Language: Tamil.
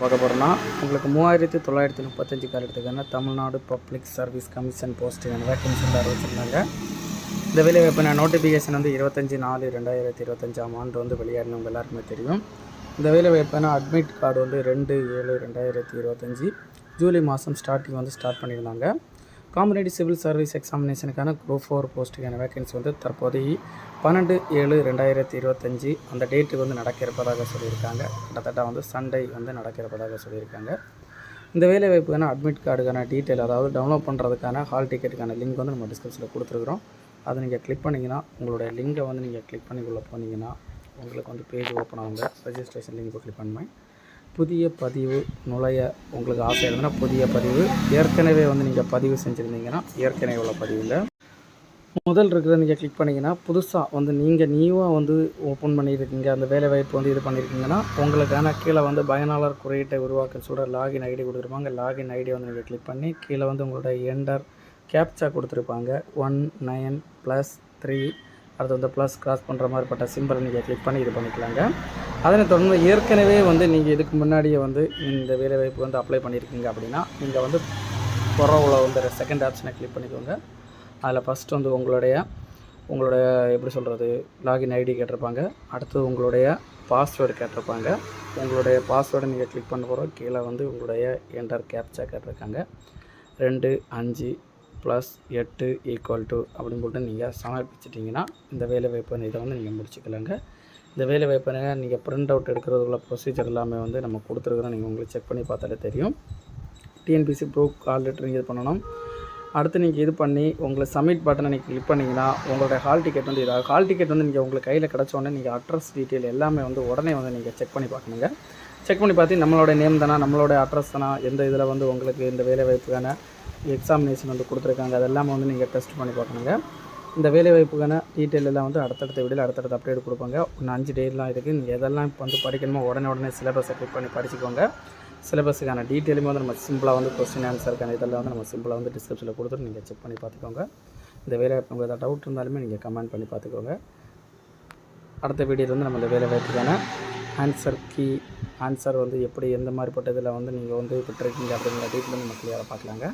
பார்க்க போகிறோன்னா உங்களுக்கு மூவாயிரத்தி தொள்ளாயிரத்தி முப்பத்தஞ்சு காலத்துக்கான தமிழ்நாடு பப்ளிக் சர்வீஸ் கமிஷன் போஸ்ட்டுக்கான வேக்கன்சியில் அறிவிச்சிருந்தாங்க இந்த வேலைவாய்ப்பான நோட்டிஃபிகேஷன் வந்து இருபத்தஞ்சி நாலு ரெண்டாயிரத்தி இருபத்தஞ்சாம் ஆண்டு வந்து வெளியாடினவங்க எல்லாருக்குமே தெரியும். இந்த வேலைவாய்ப்பான அட்மிட் கார்டு வந்து ரெண்டு ஏழு ரெண்டாயிரத்தி இருபத்தஞ்சி. ஜூலை மாதம் ஸ்டார்டிங் வந்து ஸ்டார்ட் பண்ணியிருந்தாங்க. காமனடி சிவில் சர்வீஸ் எக்ஸாமினேஷனுக்கான குரூப் ஃபோர் போஸ்ட்டுக்கான வேகன்சி வந்து தற்போதைய பன்னெண்டு ஏழு ரெண்டாயிரத்தி இருபத்தஞ்சி. அந்த டேட்டு வந்து நடக்க இருப்பதாக சொல்லியிருக்காங்க. கிட்டத்தட்ட வந்து சண்டே வந்து நடக்க இருப்பதாக சொல்லியிருக்காங்க. இந்த வேலைவாய்ப்புக்கான அட்மிட் கார்டுக்கான டீட்டெயில் அதாவது டவுன்லோட் பண்ணுறதுக்கான ஹால் டிக்கெட்டுக்கான லிங்க் வந்து நம்ம டிஸ்கிரிப்ஷனில் கொடுத்துருக்குறோம். அதை நீங்கள் கிளிக் பண்ணிங்கன்னா உங்களுடைய லிங்கை வந்து நீங்கள் கிளிக் பண்ணி உள்ளே போனீங்கன்னா உங்களுக்கு வந்து பேஜ் ஓப்பன் ஆகுங்க. ரெஜிஸ்ட்ரேஷன் லிங்க் கிளிக் பண்ணுவேன் புதிய பதிவு நுழைய உங்களுக்கு ஆசை இருந்ததுன்னா புதிய பதிவு. ஏற்கனவே வந்து நீங்கள் பதிவு செஞ்சுருந்தீங்கன்னா ஏற்கனவே உள்ள பதிவில் முதல் இருக்கிறத நீங்கள் கிளிக் பண்ணிங்கன்னா புதுசாக வந்து நீங்கள் நியூவாக வந்து ஓப்பன் பண்ணியிருக்கீங்க. அந்த வேலை வாய்ப்பு வந்து இது பண்ணியிருக்கீங்கன்னா உங்களுக்கான கீழே வந்து பயனாளர் குறியீட்டை உருவாக்க சொல்கிற லாகின் ஐடி கொடுத்துருப்பாங்க. லாகின் ஐடி வந்து நீங்கள் கிளிக் பண்ணி கீழே வந்து உங்களோட எண்டர் கேப்சா கொடுத்துருப்பாங்க. ஒன் நைன் ப்ளஸ் த்ரீ அடுத்து வந்து ப்ளஸ் கிராஸ் பண்ணுற மாதிரிப்பட்ட சிம்பிளை நீங்கள் கிளிக் பண்ணி இது பண்ணிக்கலாங்க. அதனை தொடர்ந்து ஏற்கனவே வந்து நீங்கள் இதுக்கு முன்னாடியே வந்து இந்த வேலைவாய்ப்பு வந்து அப்ளை பண்ணியிருக்கீங்க அப்படின்னா நீங்கள் வந்து புறவுல வந்து செகண்ட் ஆப்ஷனை கிளிக் பண்ணிக்கோங்க. அதில் ஃபஸ்ட்டு வந்து உங்களுடைய உங்களுடைய எப்படி சொல்கிறது லாகின் ஐடி கேட்டிருப்பாங்க. அடுத்து உங்களுடைய பாஸ்வேர்டு கேட்டிருப்பாங்க. உங்களுடைய பாஸ்வேர்டை நீங்கள் கிளிக் பண்ண போகிறோம் கீழே வந்து உங்களுடைய என்டர் கேப்சா கேட்டிருக்காங்க. ரெண்டு அஞ்சு ப்ளஸ் எட்டு ஈக்குவல் டு அப்படின்னு சொல்லிட்டு நீங்கள் சமர்ப்பிச்சிட்டிங்கன்னா இந்த வேலைவாய்ப்பு இதை வந்து நீங்கள் முடிச்சுக்கலாங்க. இந்த வேலை வாய்ப்பை நீங்கள் பிரிண்ட் அவுட் எடுக்கிறதுக்குள்ள ப்ரொசீஜர் எல்லாமே வந்து நம்ம கொடுத்துருக்குறோம். நீங்கள் உங்களுக்கு செக் பண்ணி பார்த்தாலே தெரியும். டிஎன்பிசி ப்ரூஃப் கால் லெட்டர் நீங்கள் இது பண்ணணும். அடுத்து நீங்கள் இது பண்ணி உங்களை சப்மிட் பட்டனை நீங்கள் கிளிக் பண்ணிங்கன்னா உங்களுடைய ஹால் டிக்கெட் வந்து இதாக ஹால் டிக்கெட் வந்து நீங்கள் உங்களுக்கு கையில் கிடச்சோடனே நீங்கள் அட்ரஸ் டீட்டெயில் எல்லாமே வந்து உடனே வந்து நீங்கள் செக் பண்ணி பார்க்கணுங்க. செக் பண்ணி பார்த்து நம்மளோட நேம் தானா நம்மளோட அட்ரஸ் தானா எந்த இதில் வந்து உங்களுக்கு இந்த வேலை வாய்ப்புக்கான எக்ஸாமினேஷன் வந்து கொடுத்துருக்காங்க அதெல்லாமே வந்து நீங்கள் டெஸ்ட் பண்ணி பார்க்கணுங்க. இந்த வேலைவாய்ப்புக்கான டீட்டெயில் எல்லாம் வந்து அடுத்தடுத்த வீடியோவில் அடுத்தடுத்த அப்டேட் கொடுப்பாங்க. இன்னும் அஞ்சு டேலாம் இருக்குது நீங்கள் எதெல்லாம் இப்போ வந்து படிக்கணுமோ உடனே உடனே சிலபஸை கிளிக் பண்ணி படிச்சுக்கோங்க. சிலபஸுக்கான டீட்டெயிலுமே வந்து நம்ம சிம்பிளாக வந்து கொஸ்டின் ஆன்சருக்கான இதெல்லாம் வந்து நம்ம சிம்பிளாக வந்து டிஸ்கிரிப்ஷனில் கொடுத்துட்டு நீங்கள் செக் பண்ணி பார்த்துக்கோங்க. இந்த வேலைவாய்ப்பு உங்களுக்கு ஏதாவது டவுட் இருந்தாலுமே நீங்கள் கமெண்ட் பண்ணி பார்த்துக்கோங்க. அடுத்த வீடியோவில் வந்து நம்ம இந்த வேலைவாய்ப்புக்கான ஆன்சர் கீ ஆன்சர் வந்து எப்படி எந்த மாதிரிப்பட்ட இதில் வந்து நீங்கள் வந்து ட்ரெக்கிங் அப்படிங்கிற டீட்டெயில் நம்ம கிளியராக பார்க்கலாங்க.